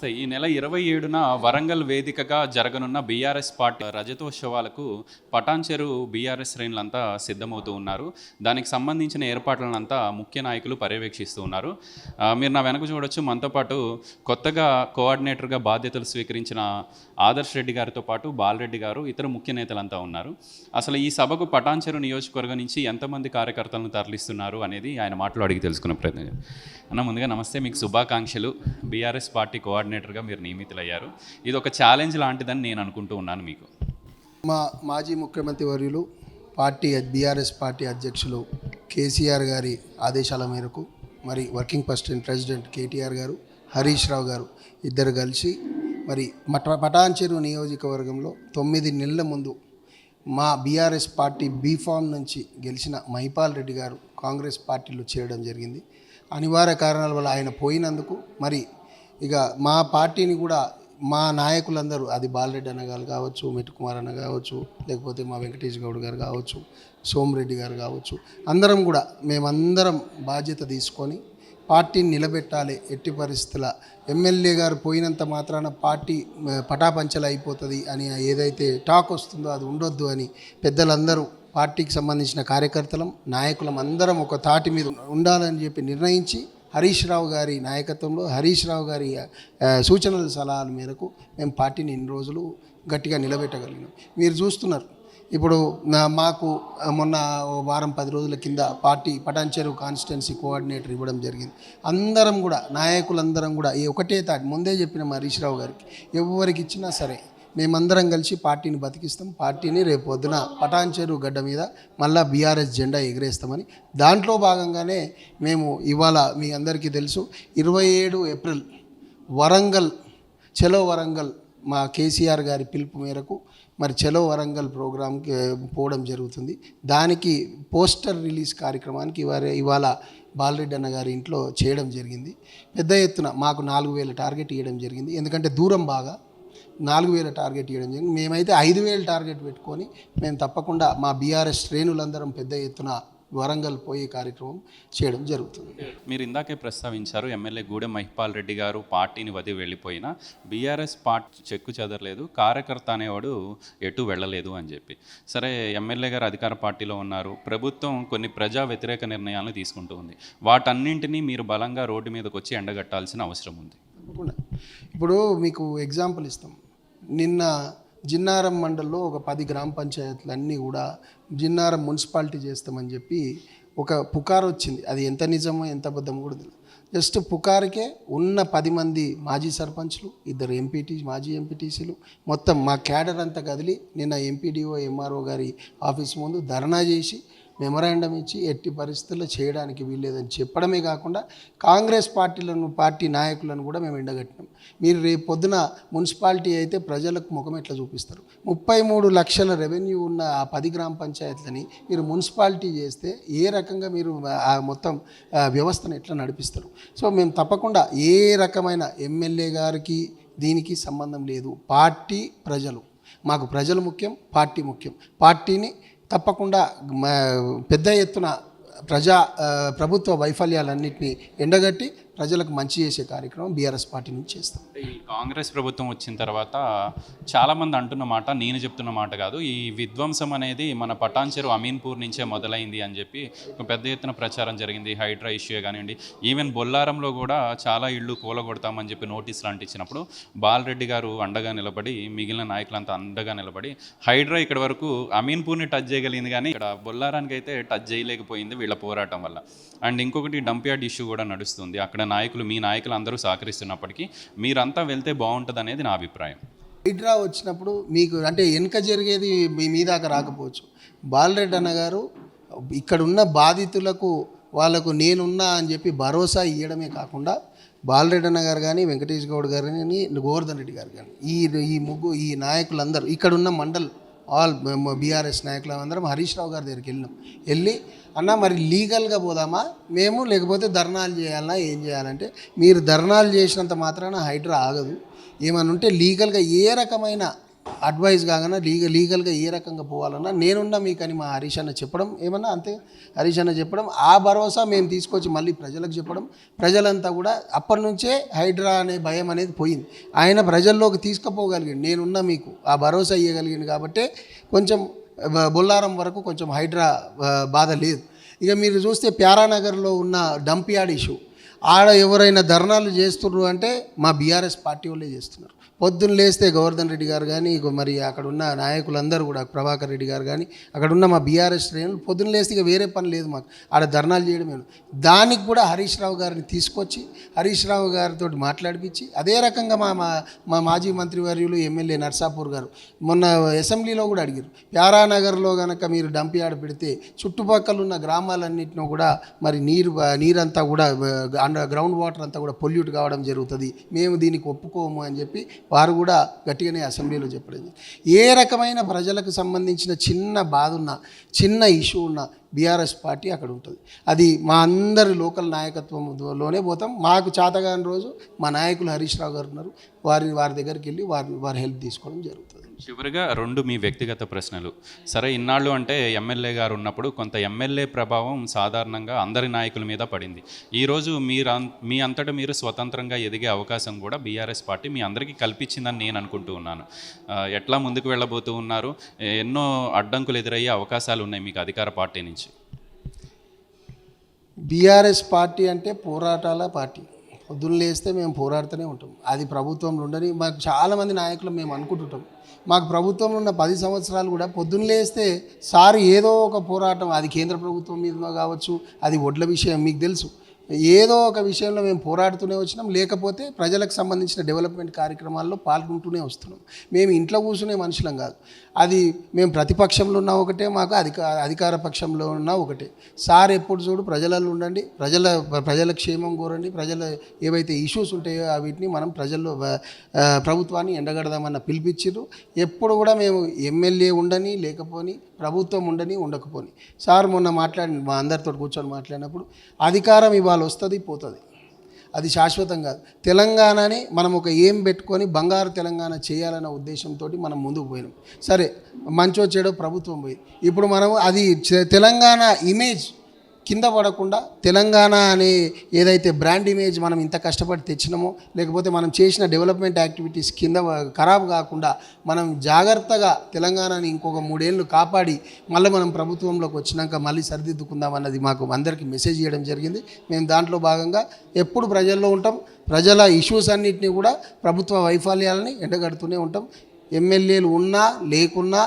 నమస్తే ఈ నెల ఇరవై ఏడున వరంగల్ వేదికగా జరగనున్న బీఆర్ఎస్ పార్టీ రజతోత్సవాలకు పటాన్చెరు బీఆర్ఎస్ శ్రేణులంతా సిద్ధమవుతూ ఉన్నారు. దానికి సంబంధించిన ఏర్పాట్లనంతా ముఖ్య నాయకులు పర్యవేక్షిస్తూ ఉన్నారు. మీరు నా వెనక చూడొచ్చు. మనతో పాటు కొత్తగా కోఆర్డినేటర్గా బాధ్యతలు స్వీకరించిన ఆదర్శ్ రెడ్డి గారితో పాటు బాలరెడ్డి గారు ఇతర ముఖ్య నేతలంతా ఉన్నారు. అసలు ఈ సభకు పటాన్చెరు నియోజకవర్గం నుంచి ఎంతమంది కార్యకర్తలను తరలిస్తున్నారు అనేది ఆయన మాటలు అడిగి ప్రయత్నం అన్న ముందుగా నమస్తే. మీకు శుభాకాంక్షలు. బీఆర్ఎస్ పార్టీ కోఆర్డినేటర్గా మీరు నియమితులయ్యారు. ఇది ఒక ఛాలెంజ్ లాంటిదని నేను అనుకుంటూ ఉన్నాను మీకు. మా మాజీ ముఖ్యమంత్రి వర్యులు పార్టీ బీఆర్ఎస్ పార్టీ అధ్యక్షులు కేసీఆర్ గారి ఆదేశాల మేరకు మరి వర్కింగ్ ప్రెసిడెంట్ ప్రెసిడెంట్ కేటీఆర్ గారు హరీష్ రావు గారు ఇద్దరు కలిసి మరి మట పటాన్చెరు నియోజకవర్గంలో తొమ్మిది నెలల ముందు మా బీఆర్ఎస్ పార్టీ బీఫామ్ నుంచి గెలిచిన మహిపాల్ రెడ్డి గారు కాంగ్రెస్ పార్టీలో చేరడం జరిగింది. అనివార్య కారణాల వల్ల ఆయన పోయినందుకు మరి ఇక మా పార్టీని కూడా మా నాయకులందరూ అది బాలరెడ్డి అన్న గారు కావచ్చు మెట్టుకుమార్ అన్న కావచ్చు లేకపోతే మా వెంకటేష్ గౌడ్ గారు కావచ్చు సోమిరెడ్డి గారు కావచ్చు అందరం కూడా మేమందరం బాధ్యత తీసుకొని పార్టీని నిలబెట్టాలి ఎట్టి పరిస్థితుల. ఎమ్మెల్యే గారు పోయినంత మాత్రాన పార్టీ పటాపంచలు అయిపోతుంది అని ఏదైతే టాక్ వస్తుందో అది ఉండొద్దు అని పెద్దలందరూ పార్టీకి సంబంధించిన కార్యకర్తలం నాయకులం అందరం ఒక తాటి మీద ఉండాలని చెప్పి నిర్ణయించి హరీష్ రావు గారి నాయకత్వంలో హరీష్ రావు గారి సూచనల సలహాల మేరకు మేము పార్టీని ఇన్ని రోజులు గట్టిగా నిలబెట్టగలిగినాం. మీరు చూస్తున్నారు. ఇప్పుడు మాకు మొన్న వారం పది రోజుల కింద పార్టీ పటాన్చెరు కాన్స్టిట్యున్సీ కోఆర్డినేటర్ ఇవ్వడం జరిగింది. అందరం కూడా నాయకులందరం కూడా ఈ ఒకటే తాటి ముందే చెప్పిన మా హరీష్ రావు గారికి ఎవరికి ఇచ్చినా సరే మేమందరం కలిసి పార్టీని బతికిస్తాం. పార్టీని రేపు పొద్దున పటాన్చెరు గడ్డ మీద మళ్ళా బీఆర్ఎస్ జెండా ఎగిరేస్తామని. దాంట్లో భాగంగానే మేము ఇవాళ మీ అందరికీ తెలుసు ఇరవై ఏడు ఏప్రిల్ వరంగల్ చెలో వరంగల్ మా కేసీఆర్ గారి పిలుపు మేరకు మరి చెలో వరంగల్ ప్రోగ్రాంకి పోవడం జరుగుతుంది. దానికి పోస్టర్ రిలీజ్ కార్యక్రమానికి ఇవాళ ఇవాళ బాలరెడ్డి అన్న గారి ఇంట్లో చేయడం జరిగింది. పెద్ద ఎత్తున మాకు నాలుగు వేల టార్గెట్ ఇవ్వడం జరిగింది. ఎందుకంటే దూరం బాగా నాలుగు వేల టార్గెట్ ఇవ్వడం జరిగింది. మేమైతే ఐదు వేల టార్గెట్ పెట్టుకొని మేము తప్పకుండా మా బీఆర్ఎస్ శ్రేణులందరం పెద్ద ఎత్తున వరంగల్ పోయే కార్యక్రమం చేయడం జరుగుతుంది. మీరు ఇందాకే ప్రస్తావించారు ఎమ్మెల్యే గూడెం మహిపాల్ రెడ్డి గారు పార్టీని వదిలి వెళ్ళిపోయినా బీఆర్ఎస్ పార్టీ చెక్కు చెదరలేదు కార్యకర్త అనేవాడు ఎటు వెళ్ళలేదు అని చెప్పి. సరే ఎమ్మెల్యే గారు అధికార పార్టీలో ఉన్నారు. ప్రభుత్వం కొన్ని ప్రజా వ్యతిరేక నిర్ణయాలను తీసుకుంటూ ఉంది. వాటన్నింటినీ మీరు బలంగా రోడ్డు మీదకి వచ్చి ఎండగట్టాల్సిన అవసరం ఉంది. తప్పకుండా. ఇప్పుడు మీకు ఎగ్జాంపుల్ ఇస్తాం. నిన్న జిన్నారం మండల్లో ఒక పది గ్రామ పంచాయతీలన్నీ కూడా జిన్నారం మున్సిపాలిటీ చేస్తామని చెప్పి ఒక పుకారు వచ్చింది. అది ఎంత నిజమో ఎంత అబద్ధం కూడా తెలియదు జస్ట్ పుకారుకే ఉన్న పది మంది మాజీ సర్పంచ్లు ఇద్దరు ఎంపీటీ మాజీ ఎంపీటీసీలు మొత్తం మా క్యాడర్ అంతా కదిలి నిన్న ఎంపీడీఓ ఎంఆర్ఓ గారి ఆఫీస్ ముందు ధర్నా చేసి మెమరాండం ఇచ్చి ఎట్టి పరిస్థితుల్లో చేయడానికి వీల్లేదని చెప్పడమే కాకుండా కాంగ్రెస్ పార్టీలను పార్టీ నాయకులను కూడా మేము ఎండగట్టినాం. మీరు రేపు పొద్దున మున్సిపాలిటీ అయితే ప్రజలకు ముఖం ఎట్లా చూపిస్తారు? ముప్పై మూడు లక్షల రెవెన్యూ ఉన్న ఆ పది గ్రామ పంచాయతీలని మీరు మున్సిపాలిటీ చేస్తే ఏ రకంగా మీరు ఆ మొత్తం వ్యవస్థను ఎట్లా నడిపిస్తారు? సో మేము తప్పకుండా ఏ రకమైన ఎమ్మెల్యే గారికి దీనికి సంబంధం లేదు. పార్టీ ప్రజలు. మాకు ప్రజలు ముఖ్యం పార్టీ ముఖ్యం. పార్టీని తప్పకుండా పెద్ద ఎత్తున ప్రజా ప్రభుత్వ వైఫల్యాలన్నింటినీ ఎండగట్టి ప్రజలకు మంచి చేసే కార్యక్రమం బీఆర్ఎస్ పార్టీ నుంచి చేస్తాం. ఈ కాంగ్రెస్ ప్రభుత్వం వచ్చిన తర్వాత చాలామంది అంటున్న మాట నేను చెప్తున్న మాట కాదు ఈ విధ్వంసం అనేది మన పటాన్చెరు అమీన్పూర్ నుంచే మొదలైంది అని చెప్పి ఒక పెద్ద ఎత్తున ప్రచారం జరిగింది హైడ్రా ఇష్యూ కానివ్వండి. ఈవెన్ బొల్లారంలో కూడా చాలా ఇళ్ళు కూలగొడతామని చెప్పి నోటీసులు అంటించినప్పుడు బాలరెడ్డి గారు అండగా నిలబడి మిగిలిన నాయకులంతా అండగా నిలబడి హైడ్రా ఇక్కడ వరకు అమీన్పూర్ని టచ్ చేయగలిగింది కానీ ఇక్కడ బొల్లారానికి అయితే టచ్ చేయలేకపోయింది వీళ్ళ పోరాటం వల్ల. అండ్ ఇంకొకటి డంప్యార్డ్ ఇష్యూ కూడా నడుస్తుంది అక్కడ నాయకులు మీ నాయకులు అందరూ సహకరిస్తున్నప్పటికీ మీరంతా వెళ్తే బాగుంటుంది అనేది నా అభిప్రాయం. హైడ్రా వచ్చినప్పుడు మీకు అంటే వెనుక జరిగేది మీ మీ దాకా రాకపోవచ్చు. బాలరెడ్డి అన్న గారు ఇక్కడ ఉన్న బాధితులకు వాళ్ళకు నేనున్నా అని చెప్పి భరోసా ఇవ్వడమే కాకుండా బాలరెడ్డి అన్న గారు కానీ వెంకటేష్ గౌడ్ గారు కానీ గోవర్ధన్ రెడ్డి గారు కానీ ఈ ఈ ముగ్గు ఈ నాయకులందరూ ఇక్కడ ఉన్న మండల్ ఆల్ బీఆర్ఎస్ నాయకులు అందరం హరీష్ రావు గారి దగ్గరికి వెళ్ళినాం. వెళ్ళి అన్న మరి లీగల్గా పోదామా? మేము లేకపోతే ధర్నాలు చేయాలన్నా ఏం చేయాలంటే మీరు ధర్నాలు చేసినంత మాత్రాన హైడ్రా ఆగదు. ఏమన్నా ఉంటే లీగల్గా ఏ రకమైన అడ్వైస్ కాగానే లీగల్ లీగల్గా ఏ రకంగా పోవాలన్నా నేనున్నా మీకని మా హరీష్ అన్న చెప్పడం ఏమన్నా అంతే? హరీష్ అన్న చెప్పడం ఆ భరోసా మేము తీసుకొచ్చి మళ్ళీ ప్రజలకు చెప్పడం ప్రజలంతా కూడా అప్పటి నుంచే హైడ్రా అనే భయం అనేది పోయింది. ఆయన ప్రజల్లోకి తీసుకుపోగలిగాడు నేనున్నా మీకు ఆ భరోసా ఇవ్వగలిగింది కాబట్టి కొంచెం బ- బొల్లారం వరకు కొంచెం హైడ్రా బాధ లేదు. ఇక మీరు చూస్తే ప్యారానగర్లో ఉన్న డంప్ యార్డ్ ఇష్యూ ఆడ ఎవరైనా ధర్నాలు చేస్తున్నారు అంటే మా బీఆర్ఎస్ పార్టీ వాళ్ళే చేస్తున్నారు. పొద్దున్న లేస్తే గోవర్ధన్ రెడ్డి గారు కానీ మరి అక్కడ ఉన్న నాయకులందరూ కూడా ప్రభాకర్ రెడ్డి గారు కానీ అక్కడ ఉన్న మా బీఆర్ఎస్ శ్రేణులు పొద్దున్న లేస్తే ఇక వేరే పని లేదు మాకు. ఆడ ధర్నాలు చేయడమే దానికి కూడా హరీష్ రావు గారిని తీసుకొచ్చి హరీష్ రావు గారితో మాట్లాడిపించి అదే రకంగా మా మా మా మాజీ మంత్రివర్యులు ఎమ్మెల్యే నర్సాపూర్ గారు మొన్న అసెంబ్లీలో కూడా అడిగారు. ప్యారానగర్లో కనుక మీరు డంప్ యార్డ్ పెడితే చుట్టుపక్కల ఉన్న గ్రామాలన్నింటినో కూడా మరి నీరు నీరంతా కూడా అండర్ గ్రౌండ్ వాటర్ అంతా కూడా పొల్యూట్ కావడం జరుగుతుంది. మేము దీనికి ఒప్పుకోము అని చెప్పి వారు కూడా గట్టిగానే అసెంబ్లీలో చెప్పడం ఏ రకమైన ప్రజలకు సంబంధించిన చిన్న బాధ ఉన్నా చిన్న ఇష్యూ ఉన్న బీఆర్ఎస్ పార్టీ అక్కడ ఉంటుంది. అది మా అందరి లోకల్ నాయకత్వంలోనే పోతాం. మాకు చాతగాని రోజు మా నాయకులు హరీష్ రావు గారు ఉన్నారు. వారి వారి దగ్గరికి వెళ్ళి వారి వారి హెల్ప్ తీసుకోవడం జరుగుతుంది. చివరిగా రెండు మీ వ్యక్తిగత ప్రశ్నలు. సరే ఇన్నాళ్ళు అంటే ఎమ్మెల్యే గారు ఉన్నప్పుడు కొంత ఎమ్మెల్యే ప్రభావం సాధారణంగా అందరి నాయకుల మీద పడింది. ఈరోజు మీరు మీ అంతటా మీరు స్వతంత్రంగా ఎదిగే అవకాశం కూడా బీఆర్ఎస్ పార్టీ మీ అందరికీ కల్పించిందని నేను అనుకుంటూ ఉన్నాను. ఎట్లా ముందుకు వెళ్ళబోతూ ఉన్నారు? ఎన్నో అడ్డంకులు ఎదురయ్యే అవకాశాలు ఉన్నాయి మీకు అధికార పార్టీ నుంచి. బీఆర్ఎస్ పార్టీ అంటే పోరాటాల పార్టీ. పొద్దున్న లేస్తే మేము పోరాడుతూనే ఉంటాం. అది ప్రభుత్వంలో ఉండని మాకు చాలామంది నాయకులు మేము అనుకుంటుంటాం. మాకు ప్రభుత్వంలో ఉన్న పది సంవత్సరాలు కూడా పొద్దున్న లేస్తే సార్ ఏదో ఒక పోరాటం అది కేంద్ర ప్రభుత్వం మీద కావచ్చు అది ఒడ్ల విషయం మీకు తెలుసు. ఏదో ఒక విషయంలో మేము పోరాడుతూనే వచ్చినాం. లేకపోతే ప్రజలకు సంబంధించిన డెవలప్మెంట్ కార్యక్రమాల్లో పాల్గొంటూనే వస్తున్నాం. మేము ఇంట్లో కూర్చునే మనుషులం కాదు. అది మేము ప్రతిపక్షంలో ఉన్నా ఒకటే మాకు అధిక అధికార పక్షంలో ఉన్నా ఒకటే. సార్ ఎప్పుడు చూడు ప్రజలలో ఉండండి ప్రజల ప్రజల క్షేమం కోరండి ప్రజల ఏవైతే ఇష్యూస్ ఉంటాయో వీటిని మనం ప్రజల్లో ప్రభుత్వాన్ని ఎండగడదామన్న పిలిపించారు ఎప్పుడు కూడా మేము ఎమ్మెల్యే ఉండని లేకపోని ప్రభుత్వం ఉండని ఉండకపోని. సార్ మొన్న మాట్లాడి మా అందరితో కూర్చొని మాట్లాడినప్పుడు అధికారం ఇవాళ వస్తుంది పోతుంది. అది శాశ్వతం కాదు. తెలంగాణని మనం ఒక ఏం పెట్టుకొని బంగారు తెలంగాణ చేయాలన్న ఉద్దేశంతో మనం ముందుకు పోయినాం. సరే మంచో చెడో ప్రభుత్వం పోయి ఇప్పుడు మనం అది తెలంగాణ ఇమేజ్ కింద పడకుండా తెలంగాణ అనే ఏదైతే బ్రాండ్ ఇమేజ్ మనం ఇంత కష్టపడి తెచ్చినామో లేకపోతే మనం చేసిన డెవలప్మెంట్ యాక్టివిటీస్ కింద ఖరాబ్ కాకుండా మనం జాగ్రత్తగా తెలంగాణని ఇంకొక మూడేళ్ళు కాపాడి మళ్ళీ మనం ప్రభుత్వంలోకి వచ్చినాక మళ్ళీ సరిదిద్దుకుందాం అన్నది మాకు అందరికీ మెసేజ్ చేయడం జరిగింది. మేము దాంట్లో భాగంగా ఎప్పుడు ప్రజల్లో ఉంటాం. ప్రజల ఇష్యూస్ అన్నింటినీ కూడా ప్రభుత్వ వైఫల్యాలని ఎండగడుతూనే ఉంటాం. ఎమ్మెల్యేలు ఉన్నా లేకున్నా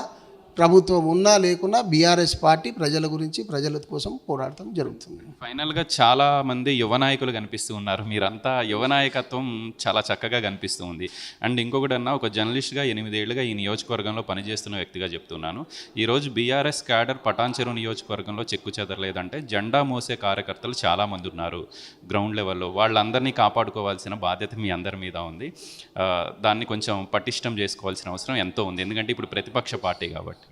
ప్రభుత్వం ఉన్నా లేకున్నా బీఆర్ఎస్ పార్టీ ప్రజల గురించి ప్రజల కోసం పోరాడటం జరుగుతుంది. ఫైనల్గా చాలా మంది యువ నాయకులు కనిపిస్తూ ఉన్నారు. మీరంతా యువ నాయకత్వం చాలా చక్కగా కనిపిస్తూ ఉంది. అండ్ ఇంకొకటి అన్న ఒక జర్నలిస్ట్గా ఎనిమిదేళ్ళుగా ఈ నియోజకవర్గంలో పనిచేస్తున్న వ్యక్తిగా చెప్తున్నాను. ఈరోజు బీఆర్ఎస్ క్యాడర్ పటాన్చెరు నియోజకవర్గంలో చెక్కు చెదరలేదంటే జెండా మోసే కార్యకర్తలు చాలామంది ఉన్నారు. గ్రౌండ్ లెవెల్లో వాళ్ళందరినీ కాపాడుకోవాల్సిన బాధ్యత మీ అందరి మీద ఉంది. దాన్ని కొంచెం పటిష్టం చేసుకోవాల్సిన అవసరం ఎంతో ఉంది. ఎందుకంటే ఇప్పుడు ప్రతిపక్ష పార్టీ కాబట్టి.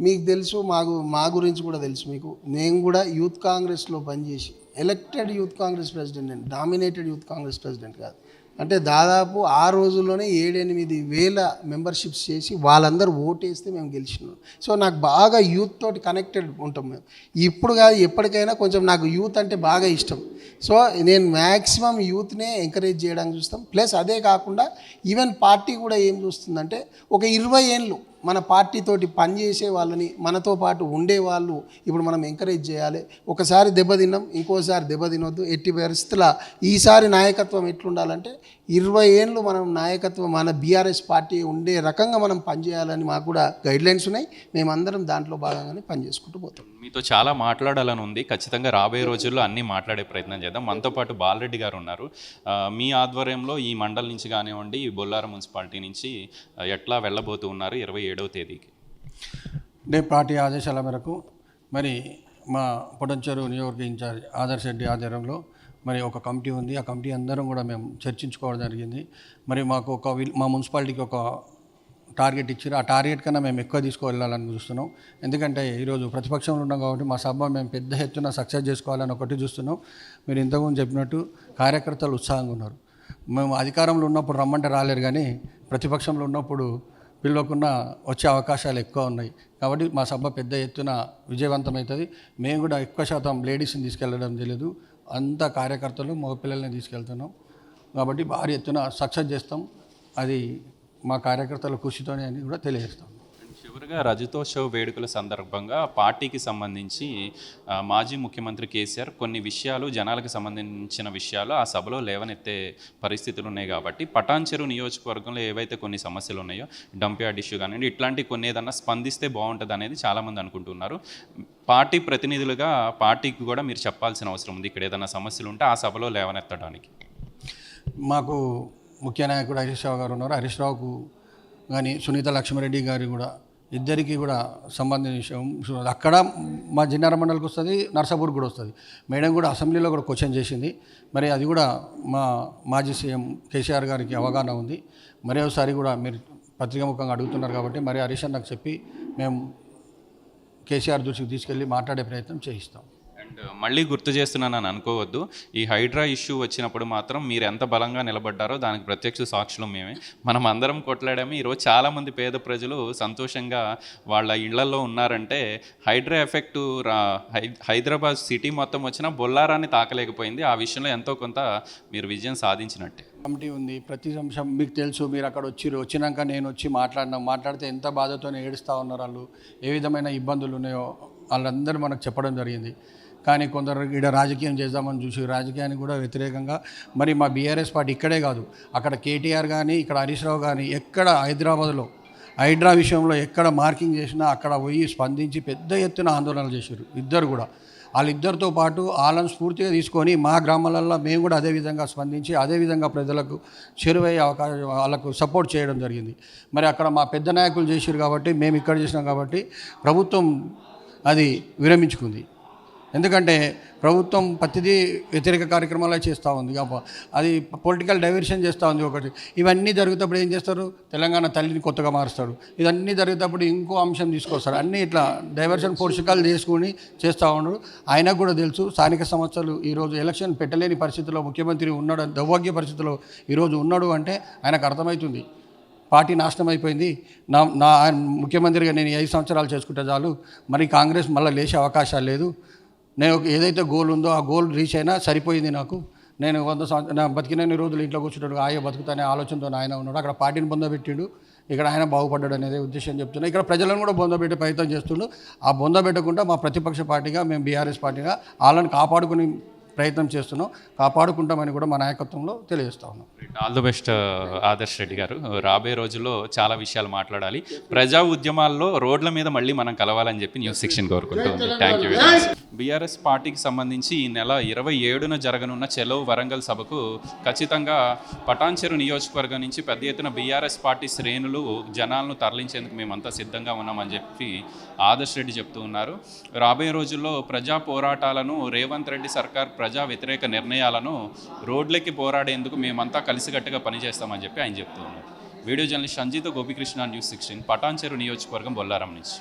మీకు తెలుసు మాకు మా గురించి కూడా తెలుసు మీకు. నేను కూడా యూత్ కాంగ్రెస్లో పనిచేసి ఎలక్టెడ్ యూత్ కాంగ్రెస్ ప్రెసిడెంట్ నేను డామినేటెడ్ యూత్ కాంగ్రెస్ ప్రెసిడెంట్ కాదు. అంటే దాదాపు ఆ రోజుల్లోనే ఏడెనిమిది వేల మెంబర్షిప్స్ చేసి వాళ్ళందరూ ఓటేస్తే మేము గెలిచినాం. సో నాకు బాగా యూత్ తోటి కనెక్టెడ్ ఉంటాం మేము. ఇప్పుడు కాదు ఎప్పటికైనా కొంచెం నాకు యూత్ అంటే బాగా ఇష్టం. సో నేను మ్యాక్సిమం యూత్నే ఎంకరేజ్ చేయడానికి చూస్తాం. ప్లస్ అదే కాకుండా ఈవెన్ పార్టీ కూడా ఏం చూస్తుందంటే ఒక ఇరవై ఏళ్ళు మన పార్టీతోటి పనిచేసే వాళ్ళని మనతో పాటు ఉండే వాళ్ళు ఇప్పుడు మనం ఎంకరేజ్ చేయాలి. ఒకసారి దెబ్బతిన్నాం ఇంకోసారి దెబ్బతినొద్దు ఎట్టి పరిస్థితుల ఈసారి నాయకత్వం ఎట్లుండాలంటే ఇరవై ఏళ్ళు మనం నాయకత్వం మన బీఆర్ఎస్ పార్టీ ఉండే రకంగా మనం పనిచేయాలని మాకు కూడా గైడ్లైన్స్ ఉన్నాయి. మేమందరం దాంట్లో భాగంగానే పనిచేసుకుంటూ పోతాం. మీతో చాలా మాట్లాడాలని ఉంది. ఖచ్చితంగా రాబోయే రోజుల్లో అన్నీ మాట్లాడే ప్రయత్నం చేద్దాం. మనతో పాటు బాలరెడ్డి గారు ఉన్నారు. మీ ఆధ్వర్యంలో ఈ మండలి నుంచి కానివ్వండి ఈ బొల్లారం మున్సిపాలిటీ నుంచి ఎట్లా వెళ్ళబోతూ ఉన్నారు? ఇరవై ఏడవ తేదీకి. డే పార్టీ ఆదేశాల మేరకు మరి మా పొటంచెరు నియోజక ఇన్ఛార్జ్ ఆదర్శ రెడ్డి ఆధ్వర్యంలో మరి ఒక కమిటీ ఉంది. ఆ కమిటీ అందరం కూడా మేము చర్చించుకోవడం జరిగింది. మరి మాకు ఒక మా మున్సిపాలిటీకి ఒక టార్గెట్ ఇచ్చారు ఆ టార్గెట్ కన్నా మేము ఎక్కువ తీసుకువెళ్ళాలని చూస్తున్నాం. ఎందుకంటే ఈరోజు ప్రతిపక్షంలో ఉన్నాం కాబట్టి మా సభ మేము పెద్ద ఎత్తున సక్సెస్ చేసుకోవాలని ఒకటి చూస్తున్నాం. మీరు ఇంతకుముందు చెప్పినట్టు కార్యకర్తలు ఉత్సాహంగా ఉన్నారు. మేము అధికారంలో ఉన్నప్పుడు రమ్మంటే రాలేరు కానీ ప్రతిపక్షంలో ఉన్నప్పుడు పిలవకుండా వచ్చే అవకాశాలు ఎక్కువ ఉన్నాయి. కాబట్టి మా సభ పెద్ద ఎత్తున విజయవంతమవుతుంది. మేము కూడా ఎక్కువ శాతం లేడీస్ని తీసుకెళ్ళడం తెలియదు అంత కార్యకర్తలు మగపిల్లల్ని తీసుకెళ్తున్నాం. కాబట్టి భారీ ఎత్తున సక్సెస్ చేస్తాం. అది మా కార్యకర్తల కృషితోనే అని కూడా తెలియజేస్తాం. చివరిగా రజతోత్సవ వేడుకల సందర్భంగా పార్టీకి సంబంధించి మాజీ ముఖ్యమంత్రి కేసీఆర్ కొన్ని విషయాలు జనాలకు సంబంధించిన విషయాలు ఆ సభలో లేవనెత్తే పరిస్థితులు ఉన్నాయి కాబట్టి పటాన్ చెరువు నియోజకవర్గంలో ఏవైతే కొన్ని సమస్యలు ఉన్నాయో డంప్యార్డ్ ఇష్యూ కానివ్వండి ఇట్లాంటి కొన్ని ఏదన్నా స్పందిస్తే బాగుంటుంది అనేది చాలామంది అనుకుంటున్నారు. పార్టీ ప్రతినిధులుగా పార్టీకి కూడా మీరు చెప్పాల్సిన అవసరం ఉంది. ఇక్కడ ఏదైనా సమస్యలు ఉంటే ఆ సభలో లేవనెత్తడానికి. మాకు ముఖ్య నాయకుడు హరీష్ రావు గారు ఉన్నారు. హరీష్ రావుకు కానీ సునీత లక్ష్మారెడ్డి గారు కూడా ఇద్దరికి కూడా సంబంధించిన విషయం. అక్కడ మా జిన్నార మండలికి వస్తుంది నర్సాపూర్ కూడా వస్తుంది. మేడం కూడా అసెంబ్లీలో కూడా క్వశ్చన్ చేసింది. మరి అది కూడా మా మాజీ సీఎం కేసీఆర్ గారికి అవగాహన ఉంది. మరి ఒకసారి కూడా మీరు పత్రికాముఖంగా అడుగుతున్నారు కాబట్టి మరి హరీష్ నాకు చెప్పి మేము కేసీఆర్ దృష్టికి తీసుకెళ్ళి మాట్లాడే ప్రయత్నం చేయిస్తాం. అండ్ మళ్ళీ గుర్తు చేస్తున్నానని అనుకోవద్దు. ఈ హైడ్రా ఇష్యూ వచ్చినప్పుడు మాత్రం మీరు ఎంత బలంగా నిలబడ్డారో దానికి ప్రత్యక్ష సాక్షులు మేమే. మనం అందరం కొట్లాడాము. ఈరోజు చాలామంది పేద ప్రజలు సంతోషంగా వాళ్ళ ఇళ్ళలో ఉన్నారంటే హైడ్రా ఎఫెక్ట్ రా హై- హైదరాబాద్ సిటీ మొత్తం వచ్చినా బొల్లారాన్ని తాకలేకపోయింది. ఆ విషయంలో ఎంతో కొంత మీరు విజయం సాధించినట్టే. కమిటీ ఉంది. ప్రతి అంశం మీకు తెలుసు మీరు అక్కడ వచ్చిర్రు. వచ్చినాక నేను వచ్చి మాట్లాడినా మాట్లాడితే ఎంత బాధతో ఏడుస్తూ ఉన్నారు వాళ్ళు. ఏ విధమైన ఇబ్బందులు ఉన్నాయో వాళ్ళందరూ మనకు చెప్పడం జరిగింది. కానీ కొందరు ఇక్కడ రాజకీయం చేద్దామని చూసి రాజకీయానికి కూడా వ్యతిరేకంగా మరి మా బీఆర్ఎస్ పార్టీ ఇక్కడే కాదు. అక్కడ కేటీఆర్ కానీ ఇక్కడ హరీష్ రావు కానీ ఎక్కడ హైదరాబాద్లో హైడ్రా విషయంలో ఎక్కడ మార్కింగ్ చేసినా అక్కడ పోయి స్పందించి పెద్ద ఎత్తున ఆందోళనలు చేశారు ఇద్దరు కూడా. వాళ్ళిద్దరితో పాటు వాళ్ళని స్ఫూర్తిగా తీసుకొని మా గ్రామాలలో మేము కూడా అదే విధంగా స్పందించి అదే విధంగా ప్రజలకు చేరువయ్యే అవకాశం వాళ్ళకు సపోర్ట్ చేయడం జరిగింది. మరి అక్కడ మా పెద్ద నాయకులు చేశారు కాబట్టి మేము ఇక్కడ చేసినాం కాబట్టి ప్రభుత్వం అది విరమించుకుంది. ఎందుకంటే ప్రభుత్వం ప్రతిదీ వ్యతిరేక కార్యక్రమాలే చేస్తూ ఉంది. అది పొలిటికల్ డైవర్షన్ చేస్తూ ఉంది ఒకటి. ఇవన్నీ జరుగుతప్పుడు ఏం చేస్తారు? తెలంగాణ తల్లిని కొత్తగా మారుస్తాడు ఇవన్నీ జరిగేటప్పుడు ఇంకో అంశం తీసుకొస్తారు. అన్నీ ఇట్లా డైవర్షన్ పోషకాలు చేసుకుని చేస్తూ ఉన్నాడు ఆయనకు కూడా తెలుసు స్థానిక సంస్థలు ఈరోజు ఎలక్షన్ పెట్టలేని పరిస్థితిలో ముఖ్యమంత్రి ఉన్నాడు దౌర్భాగ్య పరిస్థితిలో ఈరోజు ఉన్నాడు అంటే ఆయనకు అర్థమవుతుంది. పార్టీ నాశనం అయిపోయింది. నా నా ఆయన ముఖ్యమంత్రిగా నేను ఐదు సంవత్సరాలు చేసుకుంటే చాలు. మరి కాంగ్రెస్ మళ్ళీ లేచే అవకాశాలు లేదు. నేను ఏదైతే గోల్ ఉందో ఆ గోల్ రీచ్ అయినా సరిపోయింది నాకు. నేను వంద సంవత్సరం నా బతికినన్ని రోజులు ఇంట్లో కూర్చుంటాడు ఆయ బతుకుతానే ఆలోచనతో ఆయన ఉన్నాడు. అక్కడ పార్టీని పొందబెట్టిండు ఇక్కడ ఆయన బాగుపడ్డాడు అనేది ఉద్దేశం చెప్తున్నా. ఇక్కడ ప్రజలను కూడా బొందబెట్టే ప్రయత్నం చేస్తుండు. ఆ బొందబెట్టకుండా మా ప్రతిపక్ష పార్టీగా మేము బీఆర్ఎస్ పార్టీగా వాళ్ళని కాపాడుకుని ప్రయత్నం చేస్తున్నాం. కాపాడుకుంటామని కూడా మా నాయకత్వంలో తెలియజేస్తా ఉన్నాం. All the best Adarsh Reddy గారు. రాబోయే రోజుల్లో చాలా విషయాలు మాట్లాడాలి. ప్రజా ఉద్యమాల్లో రోడ్ల మీద మళ్ళీ మనం కలవాలని చెప్పి న్యూస్ సెక్షన్ కోరుకుంటుంది థ్యాంక్ యూ బీఆర్ఎస్ పార్టీకి సంబంధించి ఈ నెల ఇరవై ఏడున జరగనున్న చెలో వరంగల్ సభకు ఖచ్చితంగా పటాన్చెరు నియోజకవర్గం నుంచి పెద్ద ఎత్తున బీఆర్ఎస్ పార్టీ శ్రేణులు జనాలను తరలించేందుకు మేమంతా సిద్ధంగా ఉన్నామని చెప్పి ఆదర్శ్ రెడ్డి చెప్తూ ఉన్నారు. రాబోయే రోజుల్లో ప్రజా పోరాటాలను రేవంత్ రెడ్డి సర్కార్ ప్రజా వ్యతిరేక నిర్ణయాలను రోడ్లకి పోరాడేందుకు మేమంతా కలిసికట్టుగా పనిచేస్తామని చెప్పి ఆయన చెప్తూ ఉన్నారు video journalist Sanjeeta Gopikrishna news sixteen Patancheru నియోజకవర్గం బొల్లారం నుంచి.